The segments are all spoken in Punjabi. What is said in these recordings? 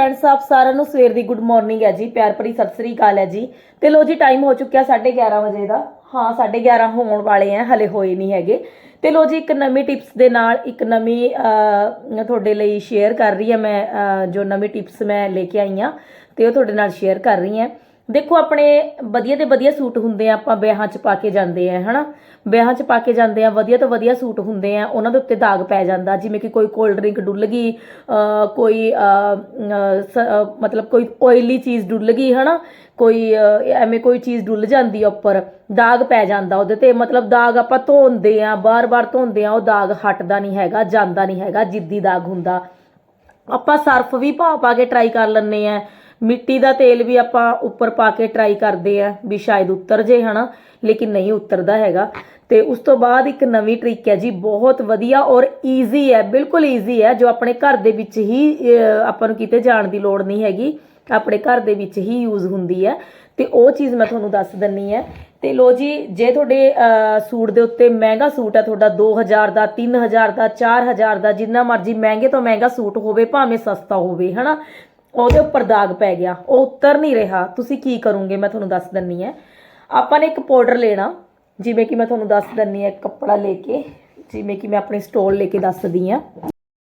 ਫਰੈਂਡਸ ਸਾਹਿਬ ਸਾਰਿਆਂ ਨੂੰ ਸਵੇਰ ਦੀ ਗੁੱਡ ਮਾਰਨਿੰਗ ਹੈ ਜੀ, ਪਿਆਰ ਭਰੀ ਸਤਿ ਸ੍ਰੀ ਅਕਾਲ ਹੈ ਜੀ। ਤੇ ਲੋ ਜੀ ਟਾਈਮ ਹੋ ਚੁੱਕਿਆ 11:30 ਵਜੇ ਦਾ। ਹਾਂ 11:30 ਹੋਣ ਵਾਲੇ ਆ ਹਲੇ ਹੋਏ ਨਹੀਂ ਹੈਗੇ। ਤੇ ਲੋ ਜੀ, ਇੱਕ ਨਵੀਂ ਟਿਪਸ ਦੇ ਨਾਲ ਇੱਕ ਨਵੀਂ ਤੁਹਾਡੇ ਲਈ ਸ਼ੇਅਰ ਕਰ ਰਹੀ ਹਾਂ ਮੈਂ ਜੋ ਨਵੀਂ ਟਿਪਸ ਮੈਂ ਲੈ ਕੇ ਆਈ ਹਾਂ, ਤੇ ਉਹ ਤੁਹਾਡੇ ਨਾਲ ਸ਼ੇਅਰ ਕਰ ਰਹੀ ਹਾਂ। ਦੇਖੋ, ਆਪਣੇ ਵਧੀਆ ਤੇ ਵਧੀਆ ਸੂਟ ਹੁੰਦੇ ਆ, ਆਪਾਂ ਵਿਆਹਾਂ 'ਚ ਪਾ ਕੇ ਜਾਂਦੇ ਆ, ਹਨਾ? ਵਿਆਹਾਂ 'ਚ ਪਾ ਕੇ ਜਾਂਦੇ ਆ, ਵਧੀਆ ਤੋਂ ਵਧੀਆ ਸੂਟ ਹੁੰਦੇ ਆ, ਉਹਨਾਂ ਦੇ ਉੱਤੇ ਦਾਗ ਪੈ ਜਾਂਦਾ, ਜਿਵੇਂ ਕਿ ਕੋਈ ਕੋਲਡ ਡਰਿੰਕ ਡੁੱਲ ਗਈ ਕੋਈ ਸ- ਮਤਲਬ ਕੋਈ ਆਇਲੀ ਚੀਜ਼ ਡੁੱਲ ਗਈ, ਹਨਾ? ਕੋਈ ਐਵੇਂ ਕੋਈ ਚੀਜ਼ ਡੁੱਲ ਜਾਂਦੀ ਆ ਉੱਪਰ, ਦਾਗ ਪੈ ਜਾਂਦਾ ਉਹਦੇ ਤੇ, ਮਤਲਬ ਦਾਗ ਆਪਾਂ ਧੋਂਦੇ ਆ, ਬਾਰ-ਬਾਰ ਧੋਂਦੇ ਆ, ਉਹ ਦਾਗ ਹਟਦਾ ਨਹੀਂ ਹੈਗਾ, ਜਾਂਦਾ ਨਹੀਂ ਹੈਗਾ, ਜਿੱਦੀ ਦਾਗ ਹੁੰਦਾ। ਆਪਾਂ ਸਰਫ ਵੀ ਪਾ ਪਾ ਕੇ ਟਰਾਈ ਕਰ ਲੈਂਦੇ ਆ ਮਿੱਟੀ ਦਾ ਤੇਲ ਵੀ ਆਪਾਂ ਉੱਪਰ ਪਾ ਕੇ ਟਰਾਈ ਕਰਦੇ ਆ ਵੀ ਸ਼ਾਇਦ ਉਤਰ ਜੇ ਹਨਾ, ਲੇਕਿਨ ਨਹੀਂ ਉਤਰਦਾ ਹੈਗਾ। ਤੇ ਉਸ ਤੋਂ ਬਾਅਦ ਇੱਕ ਨਵੀਂ ਟ੍ਰਿਕ ਹੈ ਜੀ, ਬਹੁਤ ਵਧੀਆ ਔਰ ਈਜ਼ੀ ਹੈ, ਬਿਲਕੁਲ ਈਜ਼ੀ ਹੈ, ਜੋ ਆਪਣੇ ਘਰ ਦੇ ਵਿੱਚ ਹੀ ਆਪਾਂ ਨੂੰ ਕਿਤੇ ਜਾਣ ਦੀ ਲੋੜ ਨਹੀਂ ਹੈਗੀ। ਆਪਣੇ ਘਰ ਦੇ ਵਿੱਚ ਹੀ ਯੂਜ਼ ਹੁੰਦੀ ਹੈ। ਤੇ ਉਹ ਚੀਜ਼ ਮੈਂ ਤੁਹਾਨੂੰ ਦੱਸ ਦਿੰਨੀ ਹੈ। ਤੇ ਲੋ ਜੀ, ਜੇ ਤੁਹਾਡੇ ਸੂਟ ਦੇ ਉੱਤੇ ਮਹਿੰਗਾ ਸੂਟ ਹੈ, ਤੁਹਾਡਾ 2000 ਦਾ 3000 ਦਾ 4000 ਦਾ, ਜਿੰਨਾ ਮਰਜ਼ੀ ਮਹਿੰਗੇ ਤੋਂ ਮਹਿੰਗਾ ਸੂਟ ਹੋਵੇ, ਭਾਵੇਂ ਸਸਤਾ ਹੋਵੇ, ਹਨਾ? ਉਹਦੇ ਉੱਪਰ ਦਾਗ ਪੈ ਗਿਆ, ਉਹ ਉਤਰ ਨਹੀਂ ਰਿਹਾ। ਤੁਸੀਂ ਕੀ ਕਰੋਗੇ? ਮੈਂ ਤੁਹਾਨੂੰ ਦੱਸ ਦਿੰਨੀ ਹੈ ਆਪਾਂ ਨੇ ਇੱਕ ਪਾਊਡਰ ਲੈਣਾ, ਜਿਵੇਂ ਕਿ ਮੈਂ ਤੁਹਾਨੂੰ ਦੱਸ ਦਿੰਨੀ ਹੈ ਕੱਪੜਾ ਲੈ ਕੇ, ਜਿਵੇਂ ਕਿ ਮੈਂ ਆਪਣੀ ਸਟੋਲ ਲੈ ਕੇ ਦੱਸਦੀ ਆ।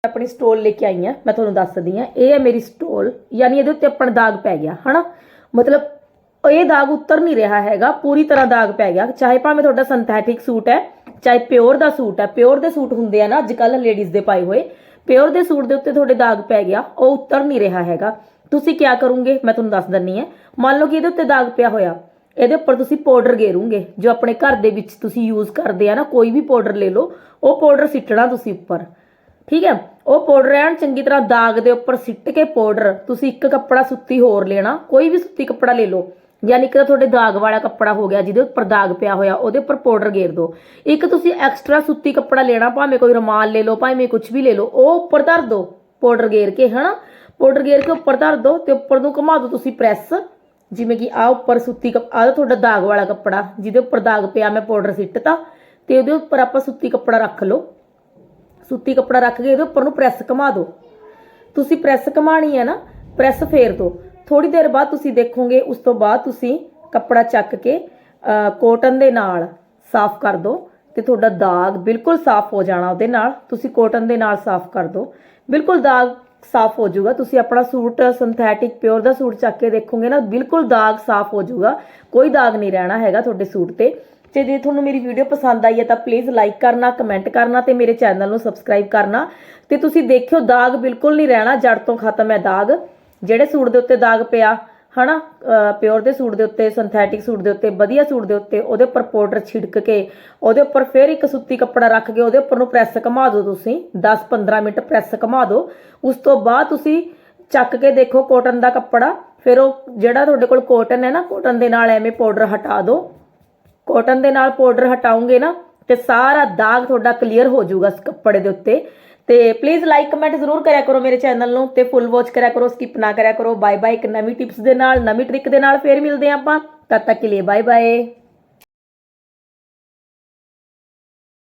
ਆਪਣੀ ਸਟੋਲ ਲੈ ਕੇ ਆਈ ਆ, ਮੈਂ ਤੁਹਾਨੂੰ ਦੱਸਦੀ ਆ। ਇਹ ਹੈ ਮੇਰੀ ਸਟੋਲ ਯਾਨੀ ਇਹਦੇ ਉੱਤੇ ਆਪਣਾ ਦਾਗ ਪੈ ਗਿਆ, ਹਨਾ? ਮਤਲਬ ਇਹ ਦਾਗ ਉਤਰ ਨਹੀਂ ਰਿਹਾ ਹੈਗਾ, ਪੂਰੀ ਤਰ੍ਹਾਂ ਦਾਗ ਪੈ ਗਿਆ। ਚਾਹੇ ਭਾਵੇਂ ਤੁਹਾਡਾ ਸਿੰਥੈਟਿਕ ਸੂਟ ਹੈ, ਚਾਹੇ ਪਿਓਰ ਦਾ ਸੂਟ ਹੈ ਪਿਓਰ ਦੇ ਸੂਟ ਹੁੰਦੇ ਆ ਨਾ, ਅੱਜ ਕੱਲ ਲੇਡੀਜ਼ ਦੇ ਪਾਏ ਹੋਏ। ਪਿਓਰ ਦੇ ਸੂਟ ਦੇ ਉੱਤੇ ਤੁਹਾਡੇ ਦਾਗ ਪੈ ਗਿਆ, ਉਹ ਉਤਰ ਨਹੀਂ ਰਿਹਾ ਹੈਗਾ। ਤੁਸੀਂ ਕੀ ਕਰੋਗੇ? ਮੈਂ ਤੁਹਾਨੂੰ ਦੱਸ ਦਿੰਨੀ ਹੈ ਮੰਨ ਲਓ ਕਿ ਇਹਦੇ ਉੱਤੇ ਦਾਗ ਪਿਆ ਹੋਇਆ। ਇਹਦੇ ਉੱਪਰ ਤੁਸੀਂ ਪਾਊਡਰ ਗੇਰੋਗੇ। ਜੋ ਆਪਣੇ ਘਰ ਦੇ ਵਿੱਚ ਤੁਸੀਂ ਯੂਜ਼ ਕਰਦੇ ਆ ਨਾ, ਕੋਈ ਵੀ ਪਾਊਡਰ ਲੈ ਲਓ, ਉਹ ਪਾਊਡਰ ਸਿੱਟਣਾ ਤੁਸੀਂ ਉੱਪਰ। ਠੀਕ ਹੈ? ਉਹ ਪਾਊਡਰ ਐਨ ਚੰਗੀ ਤਰ੍ਹਾਂ ਦਾਗ ਦੇ ਉੱਪਰ ਸਿੱਟ ਕੇ ਪਾਊਡਰ, ਤੁਸੀਂ ਇੱਕ ਕੱਪੜਾ ਸੁੱਤੀ ਹੋਰ ਲੈਣਾ, ਕੋਈ ਵੀ ਸੁੱਤੀ ਕੱਪੜਾ ਲੈ ਲਓ। ਯਾਨੀ ਕਿ ਤੁਹਾਡੇ ਦਾਗ ਵਾਲਾ ਕੱਪੜਾ ਹੋ ਗਿਆ, ਜਿਹਦੇ ਉੱਪਰ ਦਾਗ ਪਿਆ ਹੋਇਆ, ਉਹਦੇ ਉੱਪਰ ਪਾਊਡਰ ਗੇਰ ਦਿਓ। ਇੱਕ ਤੁਸੀਂ ਐਕਸਟਰਾ ਸੁੱਤੀ ਕੱਪੜਾ ਲੈਣਾ, ਭਾਵੇਂ ਕੋਈ ਰੁਮਾਲ ਲੈ ਲਓ, ਭਾਵੇਂ ਕੁਝ ਵੀ ਲੈ ਲਓ, ਉਹ ਉੱਪਰ ਧਰ ਦਿਓ, ਪਾਊਡਰ ਗੇਰ ਕੇ, ਹਨਾ? ਪਾਊਡਰ ਗੇਰ ਕੇ ਉੱਪਰ ਧਰ ਦਿਓ ਤੇ ਉੱਪਰ ਨੂੰ ਘੁਮਾ ਦਿਓ ਤੁਸੀਂ ਪ੍ਰੈਸ। ਜਿਵੇਂ ਕਿ ਆ ਉੱਪਰ ਸੁੱਤੀ ਕੱਪ, ਆਹ ਤੁਹਾਡਾ ਦਾਗ ਵਾਲਾ ਕੱਪੜਾ, ਜਿਹਦੇ ਉੱਪਰ ਦਾਗ ਪਿਆ ਮੈਂ ਪਾਊਡਰ ਸਿੱਟਤਾ, ਤੇ ਉਹਦੇ ਉੱਪਰ ਆਪਾਂ ਸੁੱਤੀ ਕੱਪੜਾ ਰੱਖ ਲਓ। ਸੁੱਤੀ ਕੱਪੜਾ ਰੱਖ ਕੇ ਇਹਦੇ ਉੱਪਰ ਨੂੰ ਪ੍ਰੈਸ ਘੁਮਾ ਦਿਓ। ਤੁਸੀਂ ਪ੍ਰੈਸ ਘਮਾਣੀ ਹੈ ਨਾ, ਪ੍ਰੈਸ ਫੇਰ ਦਿਓ। ਥੋੜੀ ਦੇਰ ਬਾਅਦ ਤੁਸੀਂ ਦੇਖੋਗੇ, ਉਸ ਤੋਂ ਬਾਅਦ ਤੁਸੀਂ ਕੱਪੜਾ ਚੱਕ ਕੇ ਕੋਟਨ ਦੇ ਨਾਲ ਸਾਫ਼ ਕਰ ਦਿਓ ਤੇ ਤੁਹਾਡਾ ਦਾਗ ਬਿਲਕੁਲ ਸਾਫ਼ ਹੋ ਜਾਣਾ ਉਹਦੇ ਨਾਲ। ਤੁਸੀਂ ਕੋਟਨ ਦੇ ਨਾਲ ਸਾਫ਼ ਕਰ ਦਿਓ। ਬਿਲਕੁਲ ਦਾਗ ਸਾਫ਼ ਹੋ ਜਾਊਗਾ। ਤੁਸੀਂ ਆਪਣਾ ਸੂਟ ਸਿੰਥੈਟਿਕ ਪਿਓਰ ਦਾ ਸੂਟ ਚੱਕ ਕੇ ਦੇਖੋਗੇ ਨਾ, ਬਿਲਕੁਲ ਦਾਗ ਸਾਫ਼ ਹੋ ਜਾਊਗਾ। ਕੋਈ ਦਾਗ ਨਹੀਂ ਰਹਿਣਾ ਹੈਗਾ ਤੁਹਾਡੇ ਸੂਟ ਤੇ। ਤੇ ਜੇ ਤੁਹਾਨੂੰ ਮੇਰੀ ਵੀਡੀਓ ਪਸੰਦ ਆਈ ਹੈ ਤਾਂ ਪਲੀਜ਼ ਲਾਈਕ ਕਰਨਾ ਕਮੈਂਟ ਕਰਨਾ ਤੇ ਮੇਰੇ ਚੈਨਲ ਨੂੰ ਸਬਸਕ੍ਰਾਈਬ ਕਰਨਾ। ਤੇ ਤੁਸੀਂ ਦੇਖਿਓ, ਦਾਗ ਬਿਲਕੁਲ ਨਹੀਂ ਰਹਿਣਾ ਜੜ ਤੋਂ ਖਤਮ ਹੈ ਦਾਗ। ਜਿਹੜੇ ਸੂਟ ਦੇ ਉੱਤੇ ਦਾਗ ਪਿਆ, ਹਨਾ ਪਿਓਰ ਦੇ ਸੂਟ ਦੇ ਉੱਤੇ ਸਿੰਥੈਟਿਕ ਸੂਟ ਦੇ ਉੱਤੇ, ਵਧੀਆ ਸੂਟ ਦੇ ਉੱਤੇ, ਉਹਦੇ ਉੱਪਰ ਪਾਊਡਰ ਛਿੜਕ ਕੇ, ਉਹਦੇ ਉੱਪਰ ਫਿਰ ਇੱਕ ਸੁੱਤੀ ਕੱਪੜਾ ਰੱਖ ਕੇ ਉਹਦੇ ਉੱਪਰ ਨੂੰ ਪ੍ਰੈਸ ਘੁਮਾ ਦਿਓ ਤੁਸੀਂ 10-15 ਮਿੰਟ ਪ੍ਰੈਸ ਘੁਮਾ ਦਿਓ। ਉਸ ਤੋਂ ਬਾਅਦ ਤੁਸੀਂ ਚੱਕ ਕੇ ਦੇਖੋ ਕੋਟਨ ਦਾ ਕੱਪੜਾ, ਫਿਰ ਉਹ ਜਿਹੜਾ ਤੁਹਾਡੇ ਕੋਲ ਕੋਟਨ ਹੈ ਨਾ ਕੋਟਨ ਦੇ ਨਾਲ ਐਵੇਂ ਪਾਊਡਰ ਹਟਾ ਦਿਓ। ਕੋਟਨ ਦੇ ਨਾਲ ਪਾਊਡਰ ਹਟਾਉਂਗੇ ਨਾ, ਤੇ ਸਾਰਾ ਦਾਗ ਤੁਹਾਡਾ ਕਲੀਅਰ ਹੋ ਜਾਊਗਾ ਇਸ ਕੱਪੜੇ ਦੇ ਉੱਤੇ। ਤੇ ਪਲੀਜ਼ ਲਾਈਕ ਕਮੈਂਟ ਜ਼ਰੂਰ ਕਰਿਆ ਕਰੋ ਮੇਰੇ ਚੈਨਲ ਨੂੰ ਤੇ ਫੁੱਲ ਵਾਚ ਕਰਿਆ ਕਰੋ ਸਕਿਪ ਨਾ ਕਰਿਆ ਕਰੋ। ਬਾਏ ਬਾਏ ਇੱਕ ਨਵੀਂ ਟਿਪਸ ਦੇ ਨਾਲ, ਨਵੀਂ ਟ੍ਰਿਕ ਦੇ ਨਾਲ ਫੇਰ ਮਿਲਦੇ ਹਾਂ ਆਪਾਂ। ਤਦ ਤੱਕ ਕੇ ਲਈ ਬਾਏ ਬਾਏ